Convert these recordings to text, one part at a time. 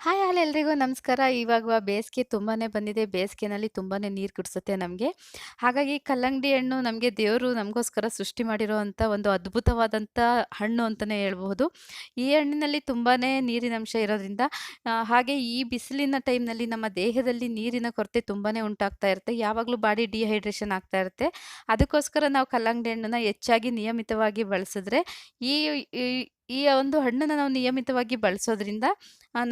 Hi ಹಾಲ್ ಎಲ್ರಿಗೂ ನಮಸ್ಕಾರ. ಇವಾಗ ಬೇಸಿಗೆ ತುಂಬಾ ಬಂದಿದೆ. ಬೇಸಿಗೆನಲ್ಲಿ ತುಂಬಾ ನೀರು ಕುಡಿಸುತ್ತೆ ನಮಗೆ. ಹಾಗಾಗಿ ಕಲ್ಲಂಗಡಿ ಹಣ್ಣು ನಮಗೆ ದೇವರು ನಮಗೋಸ್ಕರ ಸೃಷ್ಟಿ ಮಾಡಿರುವಂಥ ಒಂದು ಅದ್ಭುತವಾದಂಥ ಹಣ್ಣು ಅಂತಲೇ ಹೇಳ್ಬೋದು ಈ ಹಣ್ಣಿನಲ್ಲಿ ತುಂಬಾನೇ ನೀರಿನಂಶ ಇರೋದ್ರಿಂದ ಹಾಗೆ ಈ ಬಿಸಿಲಿನ ಟೈಮ್‌ನಲ್ಲಿ ನಮ್ಮ ದೇಹದಲ್ಲಿ ನೀರಿನ ಕೊರತೆ ತುಂಬಾ ಉಂಟಾಗ್ತಾ ಇರುತ್ತೆ. ಯಾವಾಗಲೂ ಬಾಡಿ ಡಿಹೈಡ್ರೇಷನ್ ಆಗ್ತಾ ಇರುತ್ತೆ. ಅದಕ್ಕೋಸ್ಕರ ನಾವು ಕಲ್ಲಂಗಡಿ ಹಣ್ಣನ್ನು ಹೆಚ್ಚಾಗಿ ನಿಯಮಿತವಾಗಿ ಬಳಸಿದ್ರೆ ಈ ಈ ಒಂದು ಹಣ್ಣನ್ನು ನಾವು ನಿಯಮಿತವಾಗಿ ಬಳಸೋದ್ರಿಂದ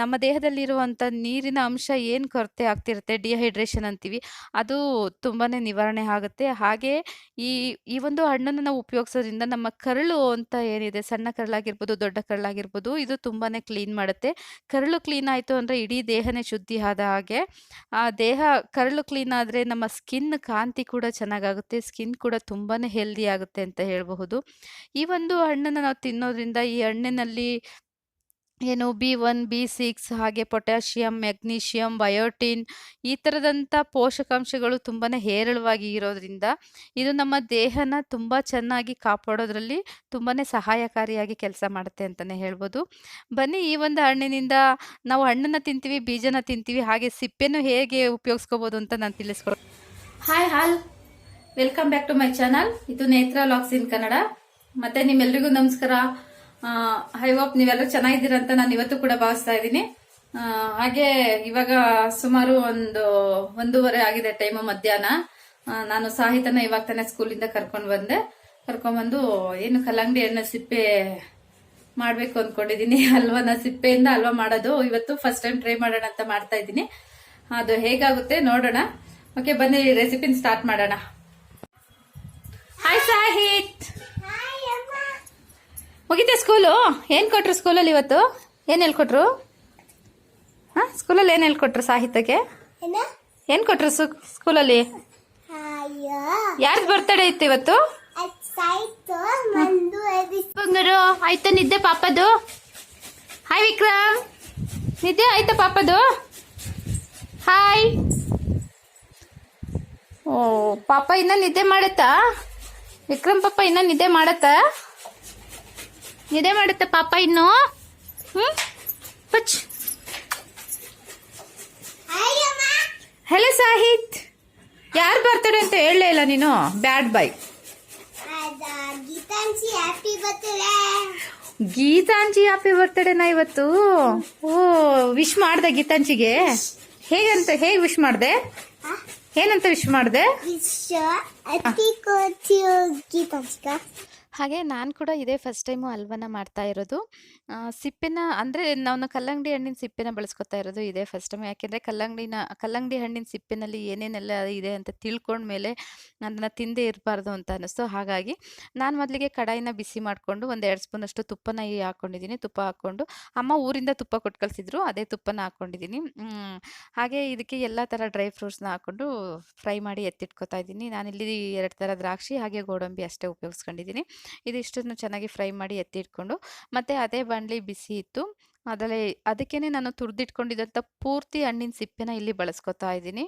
ನಮ್ಮ ದೇಹದಲ್ಲಿರುವಂಥ ನೀರಿನ ಅಂಶ ಏನು ಕೊರತೆ ಆಗ್ತಿರುತ್ತೆ ಡಿಹೈಡ್ರೇಷನ್ ಅಂತೀವಿ, ಅದು ತುಂಬಾ ನಿವಾರಣೆ ಆಗುತ್ತೆ. ಹಾಗೆ ಈ ಈ ಒಂದು ಹಣ್ಣನ್ನು ನಾವು ಉಪಯೋಗಿಸೋದ್ರಿಂದ ನಮ್ಮ ಕರಳು ಅಂತ ಏನಿದೆ ಸಣ್ಣ ಕರಳಾಗಿರ್ಬೋದು, ದೊಡ್ಡ ಕರಳಾಗಿರ್ಬೋದು ಇದು ತುಂಬಾ ಕ್ಲೀನ್ ಮಾಡುತ್ತೆ. ಕರಳು ಕ್ಲೀನ್ ಆಯಿತು ಅಂದರೆ ಇಡೀ ದೇಹನೇ ಶುದ್ಧಿ ಆದ ಹಾಗೆ. ಆ ದೇಹ ಕರಳು ಕ್ಲೀನ್ ಆದರೆ ನಮ್ಮ ಸ್ಕಿನ್ ಕಾಂತಿ ಕೂಡ ಚೆನ್ನಾಗಾಗುತ್ತೆ. ಸ್ಕಿನ್ ಕೂಡ ತುಂಬಾ ಹೆಲ್ದಿ ಆಗುತ್ತೆ ಅಂತ ಹೇಳಬಹುದು. ಈ ಒಂದು ಹಣ್ಣನ್ನು ನಾವು ತಿನ್ನೋದ್ರಿಂದ ಈ ಹಣ್ಣಿನಲ್ಲಿ ಏನು ಬಿ1, ಬಿ6 ಹಾಗೆ ಪೊಟ್ಯಾಷಿಯಂ, ಮೆಗ್ನೀಷಿಯಂ, ಬಯೋಟಿನ್ ಈ ಥರದಂಥ ಪೋಷಕಾಂಶಗಳು ತುಂಬಾನೇ ಹೇರಳವಾಗಿ ಇರೋದ್ರಿಂದ ಇದು ನಮ್ಮ ದೇಹನ ತುಂಬ ಚೆನ್ನಾಗಿ ಕಾಪಾಡೋದ್ರಲ್ಲಿ ತುಂಬಾನೇ ಸಹಾಯಕಾರಿಯಾಗಿ ಕೆಲಸ ಮಾಡುತ್ತೆ ಅಂತಲೇ ಹೇಳ್ಬೋದು. ಬನ್ನಿ ಈ ಒಂದು ಹಣ್ಣಿನಿಂದ ನಾವು ಹಣ್ಣನ್ನ ತಿಂತೀವಿ, ಬೀಜನ ತಿಂತೀವಿ, ಹಾಗೆ ಸಿಪ್ಪೆನೂ ಹೇಗೆ ಉಪಯೋಗಿಸ್ಕೋಬೋದು ಅಂತ ನಾನು ತಿಳಿಸ್ಕೊಡ್ತೀನಿ hi all welcome back to my channel ಇದು ನೇತ್ರ ಲಾಕ್ಸ್ ಇನ್ ಕನ್ನಡ. ಮತ್ತೆ ನಿಮ್ಮೆಲ್ರಿಗೂ ನಮಸ್ಕಾರ. ಐ ಹೋಪ್ ನೀವೆಲ್ಲರೂ ಚೆನ್ನಾಗಿದ್ದೀರ ಅಂತ ನಾನು ಇವತ್ತು ಕೂಡ ಭಾವಿಸ್ತಾ ಇದ್ದೀನಿ. ಹಾಗೆ ಇವಾಗ ಸುಮಾರು ಒಂದು ಒಂದೂವರೆ ಆಗಿದೆ ಟೈಮು ಮಧ್ಯಾಹ್ನ. ನಾನು ಸಾಹಿತ್ಯನ ಇವಾಗ ತಾನೇ ಸ್ಕೂಲಿಂದ ಕರ್ಕೊಂಡು ಬಂದೆ. ಕರ್ಕೊಂಡ್ಬಂದು ಏನು ಕಲ್ಲಂಗಡಿ ಹಣ್ಣು ಸಿಪ್ಪೆ ಮಾಡ್ಬೇಕು ಅನ್ಕೊಂಡಿದೀನಿ ಹಲ್ವಾನ ಸಿಪ್ಪೆಯಿಂದ ಹಲ್ವಾ ಮಾಡೋದು. ಇವತ್ತು ಫಸ್ಟ್ ಟೈಮ್ ಟ್ರೈ ಮಾಡೋಣ ಅಂತ ಮಾಡ್ತಾ ಇದ್ದೀನಿ. ಅದು ಹೇಗಾಗುತ್ತೆ ನೋಡೋಣ. ಓಕೆ ಬನ್ನಿ ರೆಸಿಪಿನ ಸ್ಟಾರ್ಟ್ ಮಾಡೋಣ. ಹಾಯ್ ಸಾಹಿತ್! ಮುಗಿತೆ ಸ್ಕೂಲು? ಏನು ಕೊಟ್ರು ಸ್ಕೂಲಲ್ಲಿ ಇವತ್ತು? ಏನು ಹೇಳ್ಕೊಟ್ರು? ಹಾಂ? ಸ್ಕೂಲಲ್ಲಿ ಏನು ಹೇಳ್ಕೊಟ್ರು ಸಾಹಿತ್ಯಕ್ಕೆ? ಏನು? ಕೊಟ್ರು ಸು- ಸ್ಕೂಲಲ್ಲಿ? ಯಾರ್ದು ಬರ್ತಡೇ ಇತ್ತು ಇವತ್ತು? ಬಂಗಾರು ಆಯ್ತಾ ನಿದ್ದೆ ಪಾಪದು ಹಾಯ್ ವಿಕ್ರಮ್. ನಿದ್ದೆ ಆಯ್ತಾ ಪಾಪದು ಹಾಯ್ ಓ ಪಾಪ ಇನ್ನ ನಿದ್ದೆ ಮಾಡತ್ತಾ? ವಿಕ್ರಮ್ ಪಾಪ ಇನ್ನ ನಿದ್ದೆ ಮಾಡತ್ತಾ? ನಿದ್ದೆ ಮಾಡುತ್ತೆ ಪಾಪ ಇನ್ನು. ಹ್ಮ್? ಪಚ್. ಹಲೋ ಸಾಹಿತ್. ಯಾರು ಬರ್ತಾರೆ ಅಂತ ಹೇಳಲೇ ಇಲ್ಲ ನೀನು? ಬ್ಯಾಡ್ by Geetanshi happy birthday Geetanji happy ಬರ್ತಡೇನಾ ಇವತ್ತು. ಓ ವಿಶ್ ಮಾಡ್ದೆ ಗೀತಾಂಜಿಗೆ. ಹೇಗಂತ ಹೇಗೆ ವಿಶ್ ಮಾಡ್ದೆ? ಏನಂತ ವಿಶ್ ಮಾಡ್ದೆ? ಹಾಗೆ ನಾನು ಕೂಡ ಇದೇ ಫಸ್ಟ್ ಟೈಮು ಹಲ್ವನ ಮಾಡ್ತಾ ಇರೋದು. ಸಿಪ್ಪಿನ ಅಂದರೆ ನಾನು ಕಲ್ಲಂಗಡಿ ಹಣ್ಣಿನ ಸಿಪ್ಪೆನ ಬಳಸ್ಕೊತಾ ಇರೋದು ಇದೇ ಫಸ್ಟ್ ಟೈಮ್. ಯಾಕೆಂದರೆ ಕಲ್ಲಂಗಡಿನ, ಕಲ್ಲಂಗಡಿ ಹಣ್ಣಿನ ಸಿಪ್ಪೆನಲ್ಲಿ ಏನೇನೆಲ್ಲ ಇದೆ ಅಂತ ತಿಳ್ಕೊಂಡ್ಮೇಲೆ ಅದನ್ನು ತಿಂದೇ ಇರಬಾರ್ದು ಅಂತ ಅನ್ನಿಸ್ತು. ಹಾಗಾಗಿ ನಾನು ಮೊದಲಿಗೆ ಕಡಾಯಿನ ಬಿಸಿ ಮಾಡಿಕೊಂಡು ಒಂದು ಎರಡು ಸ್ಪೂನಷ್ಟು ತುಪ್ಪನ ಹಾಕ್ಕೊಂಡಿದ್ದೀನಿ. ತುಪ್ಪ ಹಾಕ್ಕೊಂಡು ಅಮ್ಮ ಊರಿಂದ ತುಪ್ಪ ಕೊಟ್ಟು ಕಳಿಸಿದ್ರು ಅದೇ ತುಪ್ಪನ ಹಾಕ್ಕೊಂಡಿದ್ದೀನಿ. ಹಾಗೆ ಇದಕ್ಕೆ ಎಲ್ಲ ಥರ ಡ್ರೈ ಫ್ರೂಟ್ಸ್‌ನ ಹಾಕ್ಕೊಂಡು ಫ್ರೈ ಮಾಡಿ ಎತ್ತಿಟ್ಕೊತಾ ಇದ್ದೀನಿ. ನಾನಿಲ್ಲಿ 2 ಥರ ದ್ರಾಕ್ಷಿ ಹಾಗೆ ಗೋಡಂಬಿ ಅಷ್ಟೇ ಉಪಯೋಗಿಸ್ಕೊಂಡಿದ್ದೀನಿ. ಇದಿಷ್ಟನ್ನು ಚೆನ್ನಾಗಿ ಫ್ರೈ ಮಾಡಿ ಎತ್ತಿಟ್ಕೊಂಡು, ಮತ್ತೆ ಅದೇ ಬಾಣಲಿ ಬಿಸಿ ಇತ್ತು. ಅದರಲ್ಲಿ ಅದಕ್ಕೇ ನಾನು ತುರಿದಿಟ್ಕೊಂಡಿದ್ದಂಥ ಪೂರ್ತಿ ಹಣ್ಣಿನ ಸಿಪ್ಪೆನ ಇಲ್ಲಿ ಬಳಸ್ಕೊತಾ ಇದ್ದೀನಿ.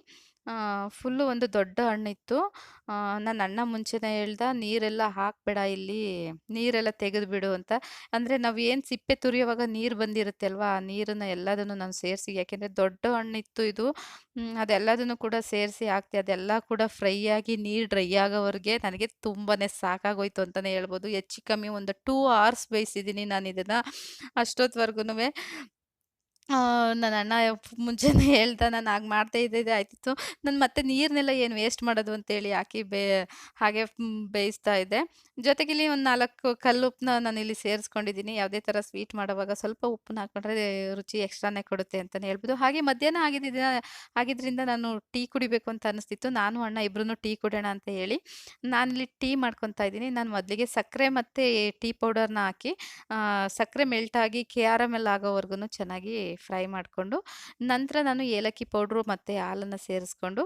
ಫುಲ್ಲು ಒಂದು ದೊಡ್ಡ ಹಣ್ಣಿತ್ತು. ನನ್ನ ಅಣ್ಣ ಮುಂಚೆನೇ ಹೇಳ್ದ, "ನೀರೆಲ್ಲ ಹಾಕಬೇಡ ಇಲ್ಲಿ, ನೀರೆಲ್ಲ ತೆಗೆದು ಬಿಡು ಅಂತ. ಅಂದರೆ ನಾವು ಏನು ಸಿಪ್ಪೆ ತುರಿಯುವಾಗ ನೀರು ಬಂದಿರುತ್ತೆ ಅಲ್ವಾ, ಆ ನೀರನ್ನು ಎಲ್ಲದನ್ನು ನಾನು ಸೇರಿಸಿ ಯಾಕೆಂದರೆ ದೊಡ್ಡ ಹಣ್ಣಿತ್ತು ಇದು. ಅದೆಲ್ಲದನ್ನು ಕೂಡ ಸೇರಿಸಿ ಹಾಕ್ತಿ ಅದೆಲ್ಲ ಕೂಡ ಫ್ರೈ ಆಗಿ ನೀರು ಡ್ರೈ ಆಗೋವರೆಗೆ ನನಗೆ ತುಂಬಾ ಸಾಕಾಗೋಯ್ತು ಅಂತಲೇ ಹೇಳ್ಬೋದು. ಹೆಚ್ಚು ಕಮ್ಮಿ ಒಂದು ಟೂ ಅವರ್ಸ್ ಬೇಯಿಸಿದ್ದೀನಿ ನಾನು ಇದನ್ನು ಅಷ್ಟೊತ್ವರೆಗೂನುವೆ ನನ್ನ ಅಣ್ಣ ಮುಂಚೆನೇ ಹೇಳ್ದ, "ನಾನು ಹಾಗೆ ಮಾಡ್ತಾ ಇದ್ದಿದ್ದೆ ಆಯ್ತಿತ್ತು. ನಾನು ಮತ್ತೆ ನೀರನ್ನೆಲ್ಲ ಏನು ವೇಸ್ಟ್ ಮಾಡೋದು" ಅಂತೇಳಿ ಹಾಕಿ ಬೇ ಹಾಗೆ ಬೇಯಿಸ್ತಾ ಇದ್ದೆ. ಜೊತೆಗೆ ಇಲ್ಲಿ ಒಂದು ನಾಲ್ಕು ಕಲ್ಲು ಉಪ್ಪನ್ನ ನಾನು ಇಲ್ಲಿ ಸೇರಿಸ್ಕೊಂಡಿದ್ದೀನಿ. ಯಾವುದೇ ಥರ ಸ್ವೀಟ್ ಮಾಡುವಾಗ ಸ್ವಲ್ಪ ಉಪ್ಪನ್ನ ಹಾಕ್ಕೊಂಡ್ರೆ ರುಚಿ ಎಕ್ಸ್ಟ್ರಾನೇ ಕೊಡುತ್ತೆ ಅಂತಲೇ ಹೇಳ್ಬೋದು. ಹಾಗೆ ಮಧ್ಯಾಹ್ನ ಆಗಿದ್ದಿದ ಆಗಿದ್ರಿಂದ ನಾನು ಟೀ ಕುಡಿಬೇಕು ಅಂತ ಅನ್ನಿಸ್ತಿತ್ತು. ನಾನು ಅಣ್ಣ ಇಬ್ರೂ ಟೀ ಕುಡಿಯೋಣ ಅಂತ ಹೇಳಿ ನಾನಿಲ್ಲಿ ಟೀ ಮಾಡ್ಕೊತಾ ಇದ್ದೀನಿ. ನಾನು ಮೊದಲಿಗೆ ಸಕ್ಕರೆ ಮತ್ತು ಟೀ ಪೌಡರ್‌ನ ಹಾಕಿ ಸಕ್ಕರೆ ಆರ್ ಎಂ ಕ್ಯಾರಮೆಲ್ ಆಗೋವರೆಗೂ ಚೆನ್ನಾಗಿ ಫ್ರೈ ಮಾಡಿಕೊಂಡು ನಂತರ ನಾನು ಏಲಕ್ಕಿ ಪೌಡ್ರು ಮತ್ತು ಹಾಲನ್ನು ಸೇರಿಸ್ಕೊಂಡು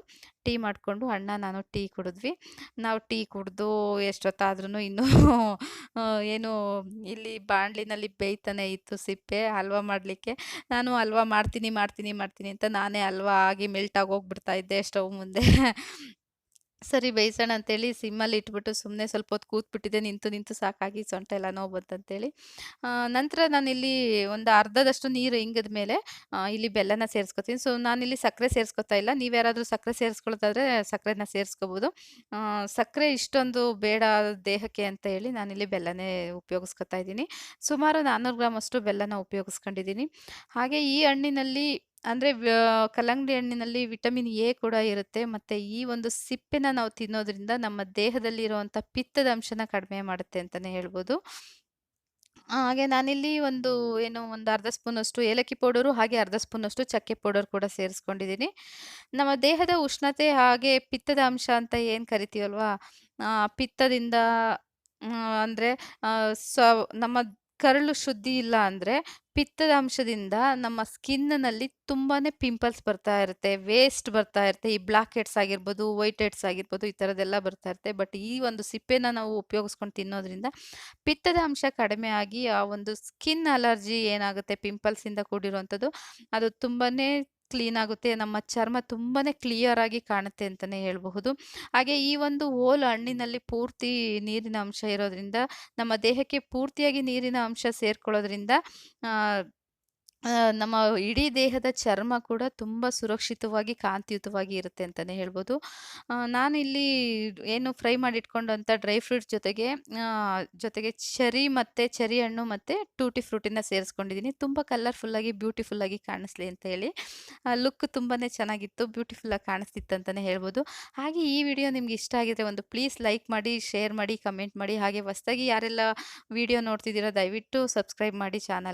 ಟೀ ಮಾಡಿಕೊಂಡು ಅಣ್ಣ ನಾನು ಟೀ ಕುಡಿದ್ವಿ. ನಾವು ಟೀ ಕುಡಿದು ಎಷ್ಟೊತ್ತಾದ್ರೂ ಇನ್ನೂ ಏನು ಇಲ್ಲಿ ಬಾಣಲಿನಲ್ಲಿ ಬೇಯ್ತಾನೆ ಇತ್ತು ಸಿಪ್ಪೆ ಹಲ್ವಾ ಮಾಡಲಿಕ್ಕೆ. ನಾನು ಹಲ್ವಾ ಮಾಡ್ತೀನಿ, ಮಾಡ್ತೀನಿ, ಮಾಡ್ತೀನಿ ಅಂತ ನಾನೇ ಹಲ್ವಾ ಆಗಿ ಮೆಲ್ಟಾಗಿ ಹೋಗ್ಬಿಡ್ತಾ ಇದ್ದೆ ಸ್ಟವ್ ಮುಂದೆ. ಸರಿ ಬೇಯಿಸೋಣ ಅಂತೇಳಿ ಸಿಮ್ಮಲ್ಲಿ ಇಟ್ಬಿಟ್ಟು ಸುಮ್ಮನೆ ಸ್ವಲ್ಪ ಹೊತ್ತು ಕೂತ್ಬಿಟ್ಟಿದೆ ನಿಂತು ನಿಂತು ಸಾಕಾಗಿ ಸೊಂಟ ಎಲ್ಲ ನೋವು ಬಂತಂತೇಳಿ ನಂತರ ನಾನಿಲ್ಲಿ ಒಂದು ಅರ್ಧದಷ್ಟು ನೀರು ಹಿಂಗದ ಮೇಲೆ ಇಲ್ಲಿ ಬೆಲ್ಲನ ಸೇರಿಸ್ಕೊತೀನಿ. ಸೊ, ನಾನಿಲ್ಲಿ ಸಕ್ಕರೆ ಸೇರಿಸ್ಕೊತಾ ಇಲ್ಲ. ನೀವು ಯಾರಾದರೂ ಸಕ್ಕರೆ ಸೇರಿಸ್ಕೊಳ್ತಾದ್ರೆ ಸಕ್ಕರೆನ ಸೇರಿಸ್ಕೋಬೋದು. ಸಕ್ಕರೆ ಇಷ್ಟೊಂದು ಬೇಡ ದೇಹಕ್ಕೆ ಅಂತ ಹೇಳಿ ನಾನಿಲ್ಲಿ ಬೆಲ್ಲನೇ ಉಪಯೋಗಿಸ್ಕೊತಾ ಇದ್ದೀನಿ. ಸುಮಾರು ನಾನ್ನೂರು ಗ್ರಾಮ್ ಅಷ್ಟು ಬೆಲ್ಲನ ಉಪಯೋಗಿಸ್ಕೊಂಡಿದ್ದೀನಿ. ಹಾಗೆ ಈ ಹಣ್ಣಿನಲ್ಲಿ ಅಂದರೆ ಕಲ್ಲಂಗಡಿ ಹಣ್ಣಿನಲ್ಲಿ ವಿಟಮಿನ್ ಎ ಕೂಡ ಇರುತ್ತೆ. ಮತ್ತು ಈ ಒಂದು ಸಿಪ್ಪೆನ ನಾವು ತಿನ್ನೋದ್ರಿಂದ ನಮ್ಮ ದೇಹದಲ್ಲಿ ಇರುವಂಥ ಪಿತ್ತದ ಅಂಶನ ಕಡಿಮೆ ಮಾಡುತ್ತೆ ಅಂತಲೇ ಹೇಳ್ಬೋದು. ಹಾಗೆ ನಾನಿಲ್ಲಿ ಒಂದು ಏನು, ಒಂದು ಅರ್ಧ ಸ್ಪೂನಷ್ಟು ಏಲಕ್ಕಿ ಪೌಡರು, ಹಾಗೆ ಅರ್ಧ ಸ್ಪೂನಷ್ಟು ಚಕ್ಕೆ ಪೌಡರ್ ಕೂಡ ಸೇರಿಸ್ಕೊಂಡಿದ್ದೀನಿ. ನಮ್ಮ ದೇಹದ ಉಷ್ಣತೆ ಹಾಗೆ ಪಿತ್ತದ ಅಂಶ ಅಂತ ಏನು ಕರಿತೀವಲ್ವಾ? ಪಿತ್ತದಿಂದ ಅಂದರೆ ಸ ನಮ್ಮ ಕರಳು ಶುದ್ಧಿ ಇಲ್ಲ ಅಂದರೆ ಪಿತ್ತದ ಅಂಶದಿಂದ ನಮ್ಮ ಸ್ಕಿನ್ನಲ್ಲಿ ತುಂಬಾ ಪಿಂಪಲ್ಸ್ ಬರ್ತಾ ಇರುತ್ತೆ ವೇಸ್ಟ್ ಬರ್ತಾ ಇರುತ್ತೆ. ಈ ಬ್ಲ್ಯಾಕ್ ಹೆಡ್ಸ್ ಆಗಿರ್ಬೋದು ವೈಟ್ ಹೆಡ್ಸ್ ಆಗಿರ್ಬೋದು, ಈ ಥರದ್ದೆಲ್ಲ ಬರ್ತಾ ಇರುತ್ತೆ. ಬಟ್ ಈ ಒಂದು ಸಿಪ್ಪೆನ ನಾವು ಉಪಯೋಗಿಸ್ಕೊಂಡು ತಿನ್ನೋದ್ರಿಂದ ಪಿತ್ತದ ಅಂಶ ಕಡಿಮೆ ಆಗಿ ಆ ಒಂದು ಸ್ಕಿನ್ ಅಲರ್ಜಿ ಏನಾಗುತ್ತೆ ಪಿಂಪಲ್ಸಿಂದ ಕೂಡಿರುವಂಥದ್ದು, ಅದು ತುಂಬಾ ಕ್ಲೀನ್ ಆಗುತ್ತೆ, ನಮ್ಮ ಚರ್ಮ ತುಂಬಾ ಕ್ಲಿಯರ್ ಆಗಿ ಕಾಣುತ್ತೆ ಅಂತಲೇ ಹೇಳಬಹುದು. ಹಾಗೆ ಈ ಒಂದು ಓಲ್ ಹಣ್ಣಿನಲ್ಲಿ ಪೂರ್ತಿ ನೀರಿನ ಅಂಶ ಇರೋದ್ರಿಂದ, ನಮ್ಮ ದೇಹಕ್ಕೆ ಪೂರ್ತಿಯಾಗಿ ನೀರಿನ ಅಂಶ ಸೇರ್ಕೊಳ್ಳೋದ್ರಿಂದ ನಮ್ಮ ಇಡೀ ದೇಹದ ಚರ್ಮ ಕೂಡ ತುಂಬ ಸುರಕ್ಷಿತವಾಗಿ, ಕಾಂತಿಯುತವಾಗಿ ಇರುತ್ತೆ ಅಂತಲೇ ಹೇಳ್ಬೋದು. ನಾನಿಲ್ಲಿ ಏನು ಫ್ರೈ ಮಾಡಿಟ್ಕೊಂಡಂಥ ಡ್ರೈ ಫ್ರೂಟ್ಸ್ ಜೊತೆಗೆ ಜೊತೆಗೆ ಚರಿ ಮತ್ತು ಚರಿ ಹಣ್ಣು ಮತ್ತು ಟೂಟಿ ಫ್ರೂಟಿನ ಸೇರಿಸ್ಕೊಂಡಿದ್ದೀನಿ. ತುಂಬ ಕಲರ್ಫುಲ್ಲಾಗಿ ಬ್ಯೂಟಿಫುಲ್ಲಾಗಿ ಕಾಣಿಸ್ಲಿ ಅಂತ ಹೇಳಿ. ಲುಕ್ ತುಂಬಾ ಚೆನ್ನಾಗಿತ್ತು ಬ್ಯೂಟಿಫುಲ್ಲಾಗಿ ಕಾಣಿಸ್ತಿತ್ತು ಅಂತಲೇ ಹೇಳ್ಬೋದು. ಹಾಗೆ ಈ ವಿಡಿಯೋ ನಿಮ್ಗೆ ಇಷ್ಟ ಆಗಿದ್ರೆ ಒಂದು ಪ್ಲೀಸ್ ಲೈಕ್ ಮಾಡಿ, ಶೇರ್ ಮಾಡಿ, ಕಮೆಂಟ್ ಮಾಡಿ. ಹಾಗೆ ಹೊಸದಾಗಿ ಯಾರೆಲ್ಲ ವಿಡಿಯೋ ನೋಡ್ತಿದ್ದೀರೋ ದಯವಿಟ್ಟು ಸಬ್ಸ್ಕ್ರೈಬ್ ಮಾಡಿ ಚಾನಲ್ಗೆ.